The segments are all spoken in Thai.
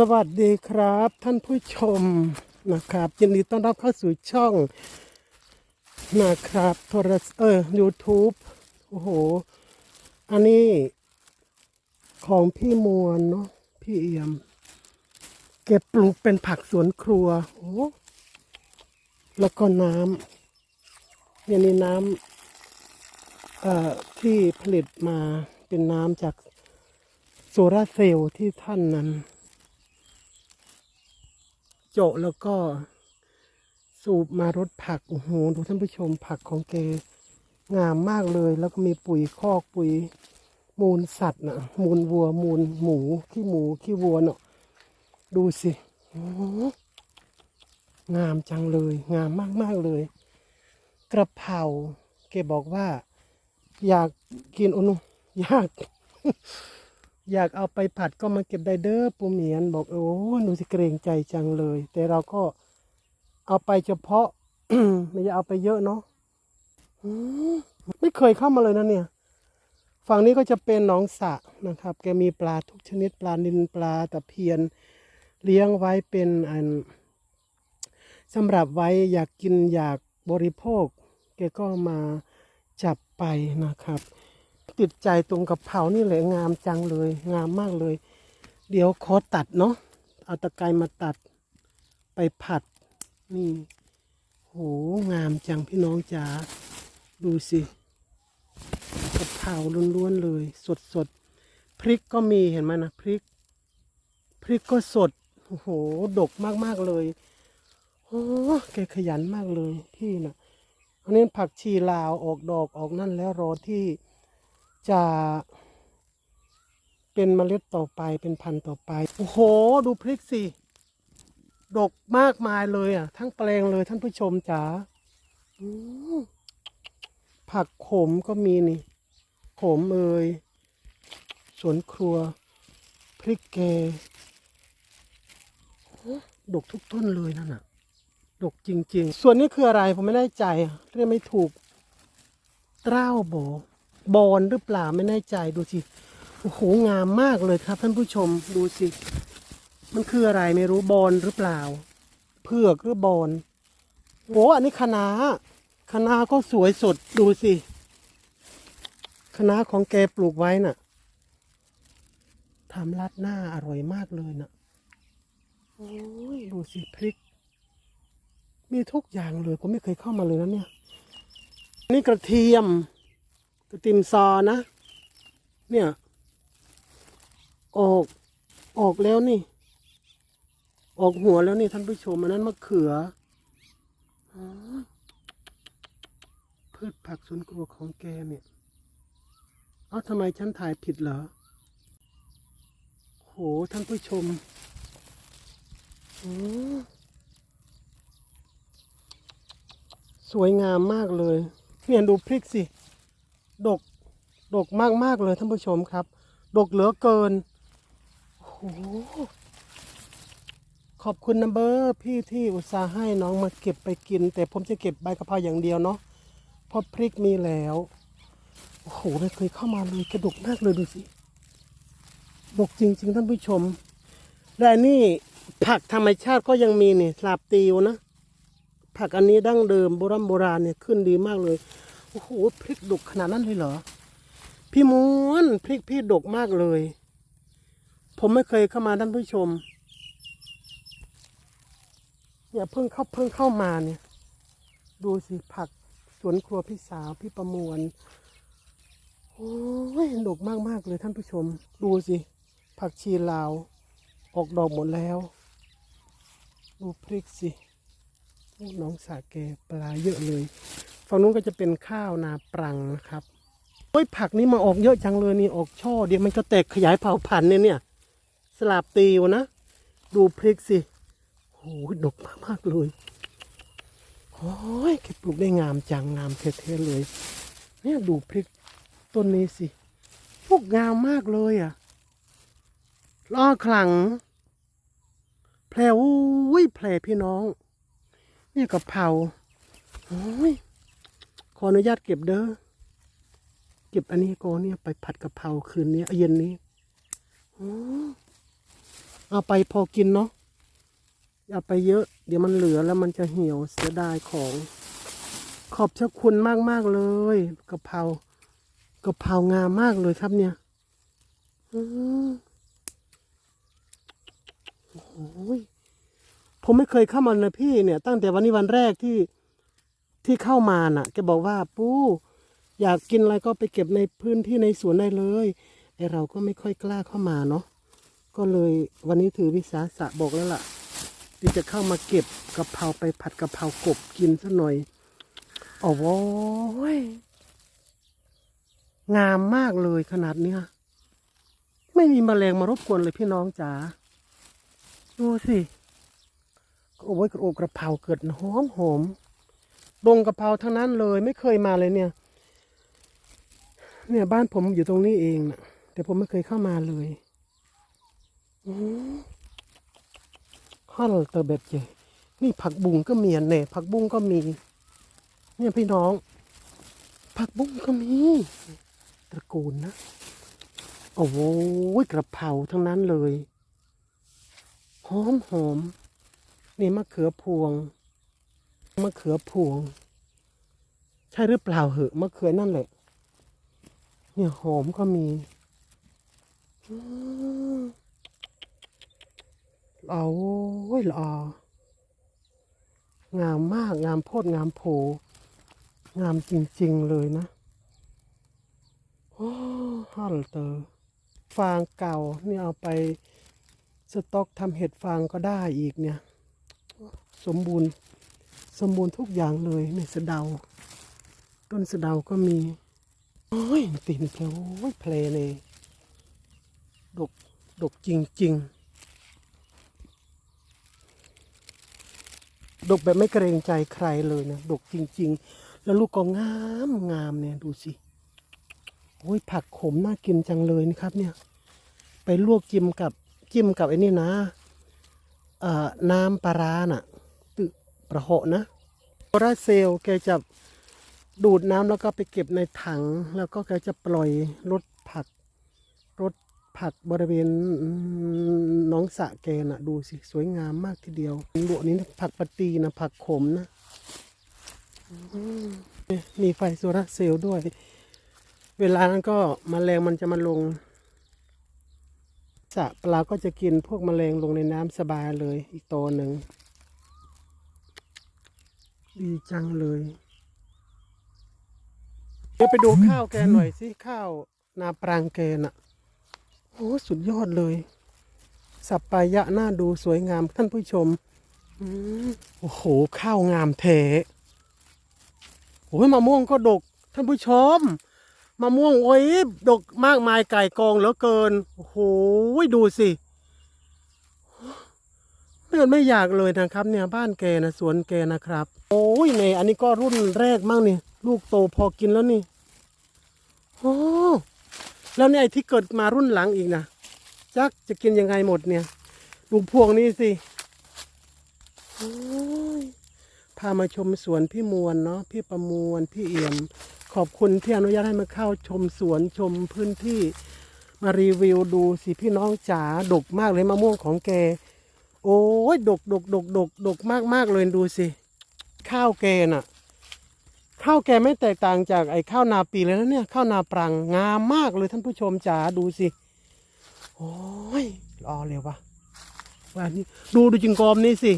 สวัสดีครับท่านผู้ชมนะครับยินดีต้อนรับเข้าสู่ช่องนะครับโทรศเออ YouTube โอ้โห อันนี้ของพี่มวลเนาะพี่เอี่ยม เก็บปลูกเป็นผักสวนครัวโอ้แล้วก็น้ำเนี่ยนี่น้ำเอ่อที่ผลิตมาเป็นน้ำจากโซลาร์เซลล์ที่ท่านนั้น โจะแล้วก็สูบมารดผักโอ้โหดูท่านผู้ชมผักของแกงามมากเลย แล้วก็มีปุ๋ยคอกปุ๋ยมูลสัตว์นะมูลวัวมูลหมูขี้หมูขี้วัวเนาะดูสิงามจังเลย งามมากมากเลย กระเพราแกบอกว่า อยากกินอนุอยาก อยากเอาไปผัดก็มาเก็บได้เด้อปูเหมียนบอกโอ้หนูสิเกรงใจจังเลย แต่เราก็เอาไปเฉพาะ ไม่จะเอาไปเยอะเนาะไม่เคยเข้ามาเลยนะเนี่ย ฝั่งนี้ก็จะเป็นหนองสะนะครับ แกมีปลาทุกชนิดปลานิลปลาตะเพียน เลี้ยงไว้เป็นอันสำหรับไว้อยากกินอยากบริโภค แกก็มาจับไปนะครับ ติดใจตรงกับเผานี่แหละงามจังเลย งามมากเลย เดี๋ยวขอตัดเนาะเอาตะไคร้มาตัดไปผัดนี่โหงามจังพี่น้องจ๋าดูสิกะเพราล้วนๆเลย สดสดๆพริกก็มีเห็นไหมนะพริก พริกก็สดโอ้โหดกมากๆเลยโอ้แกขยันมากเลยพี่นะอันนี้ผักชีลาวออกดอกออกนั่นแล้วรอที่ จะเป็นเมล็ดต่อไปเป็นพันธุ์ต่อไป โอ้โห ดูพริกสิดกมากมายเลยอะ ทั้งแปลงเลยท่านผู้ชมจ๋าผักขมก็มีนี่ ขมเอ่ยสวนครัว พริกแกดกทุกต้นเลยนั่นน่ะ ดกจริง ๆ ส่วนนี้คืออะไรผมไม่แน่ใจเรียกไม่ถูกเต้าโบ บอนหรือเปล่าไม่แน่ใจดูสิโอ้โหงามมากเลยครับท่านผู้ชมดูสิ มันคืออะไรไม่รู้บอนหรือเปล่า เผือกหรือบอนโอ้อันนี้คะน้าคะน้าก็สวยสดดูสิคะน้าของแกปลูกไว้น่ะทำรัดหน้าอร่อยมากเลยน่ะโอ้ยดูสิพริก มีทุกอย่างเลยผมไม่เคยเข้ามาเลยนะเนี่ย นี่กระเทียม กระเทียมซอนะ เนี่ย ออกออกแล้วนี่ ออกหัวแล้วนี่ท่านผู้ชมอันนั้นมะเขืออพืชผักสวนครัวของแกเนี่ย เอ้าทำไมฉันถ่ายผิดเหรอ โห ท่านผู้ชมอ๋อสวยงามมากเลย เนี่ยดูพริกสิ ดก ดกมากมากเลยท่านผู้ชมครับ ดกเหลือเกินโอ้โหขอบคุณนะเบอร์พี่ที่อุตส่าห์ให้น้องมาเก็บไปกิน แต่ผมจะเก็บใบกะเพราอย่างเดียวเนาะเพราะพริกมีแล้วโอ้โหไม่เคยเข้ามาเลยกระดกมากเลยดูสิดกจริง ๆ ท่านผู้ชมและนี่ผักธรรมชาติก็ยังมีนี่ลาบติวนะ ผักอันนี้ดั้งเดิมโบราณโบราณเนี่ยขึ้นดีมากเลย อ้โหพริกดกขนาดนั้นเลยเหรอ พี่ม้วนพริกพี่ดกมากเลย ผมไม่เคยเข้ามาท่านผู้ชม เนี่ยเพิ่งเข้าเพิ่งเข้ามาเนี่ย ดูสิผักสวนครัวพี่สาวพี่ประมวลโอ้ยดกมากมากเลยท่านผู้ชม ดูสิ ผักชีลาว ออกดอกหมดแล้ว ดูพริกสิน้องสาแกปลาเยอะเลย ฝั่งนู้นก็จะเป็นข้าวนาปรังนะครับโอ้ยผักนี้มาออกเยอะจังเลยนี่ออกช่อ เดียวมันก็แตกขยายเผ่าพันธุ์เนี่ยเนี่ย สลับตีวนะ ดูพริกสิโอ้ยดกมากๆเลยโอ้ยแกปลูกได้งามจังงามเท่ๆเลย เนี่ยดูพริกต้นนี้สิพวกงามมากเลยอะล้อขลังแผลอุ้ยแผลพี่น้อง เนี่ยกะเพราโอ้ย ขออนุญาตเก็บเด้อ เก็บอันนี้ก่อนเนี่ยไปผัดกะเพราคืนนี้เย็นนี้เอาไปพอกินเนาะ อย่าไปเยอะ เดี๋ยวมันเหลือแล้วมันจะเหี่ยวเสียดายของ ขอบเจ้าคุณมากมากเลยกะเพรากะเพรางามมากเลยครับเนี่ยโอ้ยผมไม่เคยเข้ามานะพี่เนี่ย ตั้งแต่วันนี้วันแรกที่ ที่เข้ามาน่ะแกบอกว่าปู้อยากกินอะไรก็ไปเก็บในพื้นที่ในสวนได้เลยไอเราก็ไม่ค่อยกล้าเข้ามาเนาะก็เลยวันนี้ถือวิสาสะบอกแล้วล่ะที่จะเข้ามาเก็บกะเพราไปผัดกะเพรากบกินซะหน่อยโอ้โว้ยงามมากเลยขนาดเนี้ยไม่มีแมลงมารบกวนเลยพี่น้องจ๋าดูสิโอ้ยกระโอบกระเพราเกิดหอมหอม ดงกระเพราทั้งนั้นเลยไม่เคยมาเลยเนี่ย เนี่ยบ้านผมอยู่ตรงนี้เองนะแต่ผมไม่เคยเข้ามาเลยฮัลเตอร์แบบเจนี่ผักบุ้งก็มีอันเนี่ยผักบุ้งก็มี เนี่ยพี่น้อง ผักบุ้งก็มีตระกูลนะโอ้โหกระเพราทั้งนั้นเลยหอมหอมนี่มะเขือพวง มะเขือพวง ใช่หรือเปล่าเหอะมะเขือนั่นแหละ เนี่ยหอมก็มีอืมเอาโอ้ยละอองามมากงามโพดงามโผงามจริงๆเลยนะ โอ้ฮัลเตอร์ฟางเก่านี่เอาไปสต็อกทำเห็ดฟางก็ได้อีกเนี่ย สมบูรณ์ สมบูรณ์ทุกอย่างเลยเนี่ยสะเดา ต้นสะเดาก็มี โอ้ยตีนเพลโอ้ยเพลเลยดกดกจริง ๆ ดกแบบไม่เกรงใจใครเลยนะ ดกจริง ๆ แล้วลูกก็งามงามเนี่ย ดูสิโอ้ยผักขมน่ากินจังเลยนะครับ เนี่ย ไปลวกจิ้มกับจิ้มกับไอ้นี่นะ เอ่อ น้ำปลาร้าน่ะ ระเหาะนะโซลาร์เซลล์แกจะดูดน้ำแล้วก็ไปเก็บในถัง แล้วก็แกจะปล่อยรถผักรถผักบริเวณน้องสะแกน่ะ ดูสิ สวยงามมากทีเดียวบวนี้ผักปฏินะ ผักขมนะมมีไฟโซลาร์เซลล์ด้วย เวลานั้นก็มแมลงมันจะมาลงสะปลาก็จะกินพวกแมลงลงในน้ำสบายเลยอีกตัวหนึ่ง ดีจังเลยเดี๋ยวไปดูข้าวแกหน่อยสิข้าวนาปรางแกน่ะโอ้สุดยอดเลย สับปายะน่าดูสวยงามท่านผู้ชมอืมโอ้โหข้าวงามแท้โอ้ยมะม่วงก็ดก ท่านผู้ชมมะม่วงโอ้ยดกมากมายไก่กองเหลือเกิน โอ้โหดูสิ ไม่ไม่อยากเลยนะครับ เนี่ยบ้านแกนะสวนแกนะครับ โอ้ยเนี่ยอันนี้ก็รุ่นแรกมั่งนี่ลูกโตพอกินแล้วนี่โอ้แล้วเนี่ยไอ้ที่เกิดมารุ่นหลังอีกนะจักจะกินยังไงหมดเนี่ยดูพวงนี้สิโอ้ยพามาชมสวนพี่มวลเนาะพี่ประมวลพี่เอี่ยม ขอบคุณที่อนุญาตให้มาเข้าชมสวนชมพื้นที่ มารีวิวดูสิพี่น้องจ๋าดกมากเลยมะม่วงของแก โอ้ยดกดกดกดกดกมากมากเลยดูสิ ข้าวแกน่ะ ข้าวแกไม่แตกต่างจากไอ้ข้าวนาปีเลยนะเนี่ย ข้าวนาปรังงามมากเลยท่านผู้ชมจ๋าดูสิโอ้ยรอเร็ววะว่านี่ดูดูจิงกอมนี่สิ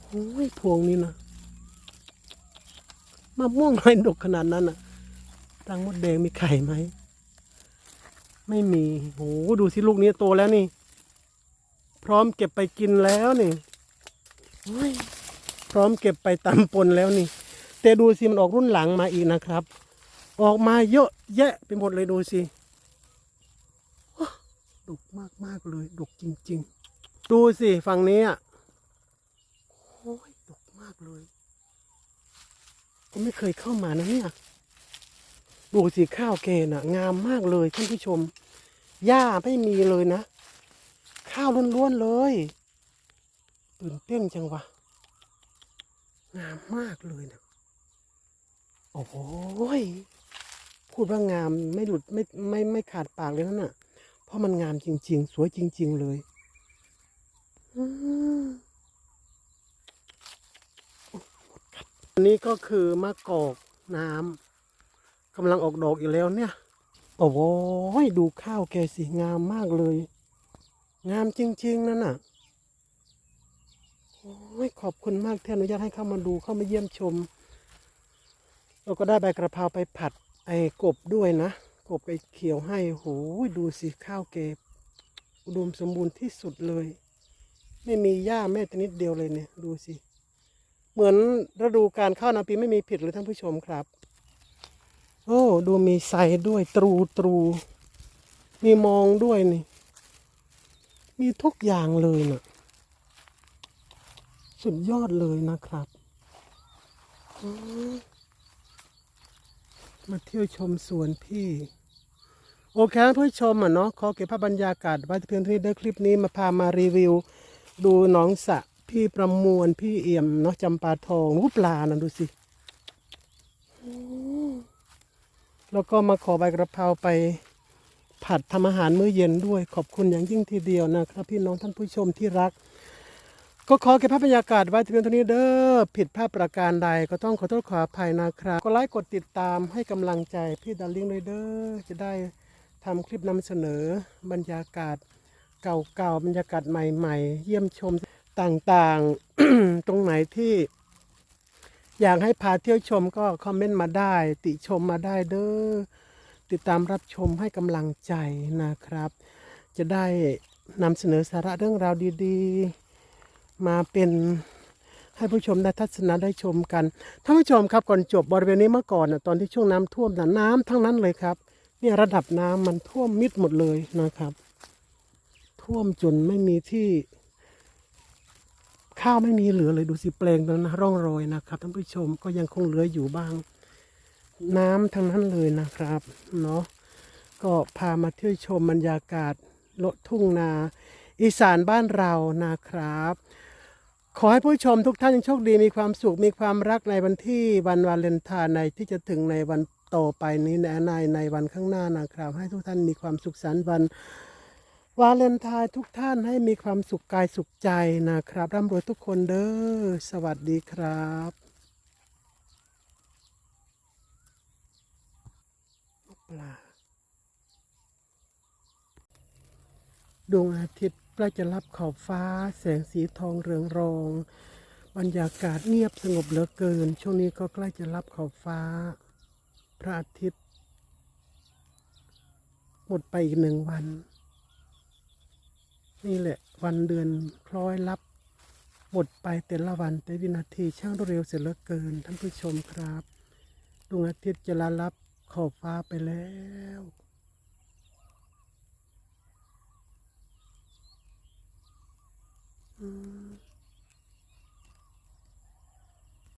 โอ้ยพวงนี้นะมะม่วงน้อยดกขนาดนั้นอะรังมดแดงมีไข่ไหม ไม่มีโหดูสิลูกนี้โตแล้วนี่ พร้อมเก็บไปกินแล้วนี่โอ้ยพร้อมเก็บไปตำปนแล้วนี่ แต่ดูสิมันออกรุ่นหลังมาอีกนะครับ ออกมาเยอะแยะไปหมดเลยดูสิว้าดกมากมากๆเลยดกจริง ๆ ดูสิฝั่งนี้อะโอ้ยดกมากเลยผมไม่เคยเข้ามานะเนี่ยดูสิข้าวแกน่ะ งามมากเลยท่านผู้ชมหญ้าไม่มีเลยนะ ข้าวล้วนๆเลยตื่นเต้นจังวะงามมากเลยนะโอ้โหยพูดว่างามไม่หลุดไม่ไม่ไม่ขาดปากเลยนั่นน่ะ เพราะมันงามจริง ๆ สวยจริง ๆ เลยอันนี้ก็คือมะกอกน้ำกำลังออกดอกอีกแล้วเนี่ย โอ้โหดูข้าวแกสิงามมากเลย งามจริง ๆ นั่นน่ะ โอ้ยขอบคุณมากที่อนุญาตให้เข้ามาดูเข้ามาเยี่ยมชม เราก็ได้ใบกระเพราไปผัดไอ้กบด้วยนะ กบไอ้เขียวให้โหยดูสิข้าวเก็บอุดมสมบูรณ์ที่สุดเลย ไม่มีหญ้าแม้แต่นิดเดียวเลยเนี่ย ดูสิ เหมือนฤดูการข้าวนาปีไม่มีผิดเลยท่านผู้ชมครับ โอ้ ดูมีไซด้วยตรูตรู มีมองด้วยนี่ มีทุกอย่างเลยน่ะ สุดยอดเลยนะครับ มาเที่ยวชมสวนพี่ โอเคท่านผู้ชมอะเนาะขอเก็บภาพบรรยากาศไว้เพียงเท่านี้เด้คลิปนี้มาพามารีวิว ดูหนองสะพี่ประมวลพี่เอี่ยมเนาะจำปาทองรูปปลานะดูสิแล้วก็มาขอใบกระเพราไป ผัดทำอาหารมื้อเย็นด้วย ขอบคุณอย่างยิ่งทีเดียวนะครับ พี่น้องท่านผู้ชมที่รัก ก็ขอเก็บภาพบรรยากาศไว้เพียงเท่านี้เด้อผิดพลาดประการใดก็ต้องขอโทษขออภัยนะครับก็ไลค์กดติดตามให้กำลังใจพี่ดาริ่งเลยเด้อจะได้ทำคลิปนำเสนอบรรยากาศเก่าๆบรรยากาศใหม่ ๆ เยี่ยมชมต่างๆ ตรงไหนที่ อยากให้พาเที่ยวชมก็คอมเมนต์มาได้ ติชมมาได้เด้อ ติดตามรับชมให้กำลังใจนะครับ จะได้นำเสนอสาระเรื่องราวดีๆ มาเป็นให้ผู้ชมได้ทัศนะได้ชมกันท่านผู้ชมครับก่อนจบบริเวณนี้เมื่อก่อนนะตอนที่ช่วงน้ำท่วมนะน้ำทั้งนั้นเลยครับเนี่ยระดับน้ำมันท่วมมิดหมดเลยนะครับ ท่วมจนไม่มีที่ ข้าวไม่มีเหลือเลยดูสิแปลงตรงนั้นร่องรอยนะครับท่านผู้ชมก็ยังคงเหลืออยู่บ้าง น้ำทั้งนั้นเลยนะครับเนาะก็พามาเที่ยวชมบรรยากาศโลทุ่งนา อีสานบ้านเรานะครับ ขอให้ผู้ชมทุกท่านโชคดีมีความสุขมีความรักในวันที่วันวาเลนไทน์ในที่จะถึงในวันต่อไปนี้ในในในวันข้างหน้านะครับ ให้ทุกท่านมีความสุขสันต์วันวาเลนไทน์ทุกท่านให้มีความสุขกายสุขใจนะครับร่ำรวยทุกคนเด้อสวัสดีครับ ปลา ดวงอาทิตย์ใกล้จะรับขอบฟ้า แสงสีทองเรืองรอง บรรยากาศเงียบสงบเหลือเกิน ช่วงนี้ก็ใกล้จะรับขอบฟ้า พระอาทิตย์ หมดไปอีกหนึ่งวัน นี่แหละวันเดือนคล้อยลับหมดไปแต่ละวันแต่วินาทีช่างรวดเร็วเสียเหลือเกินท่านผู้ชมครับดวงอาทิตย์จะลาลับ ขอบฟ้าไปแล้วอืม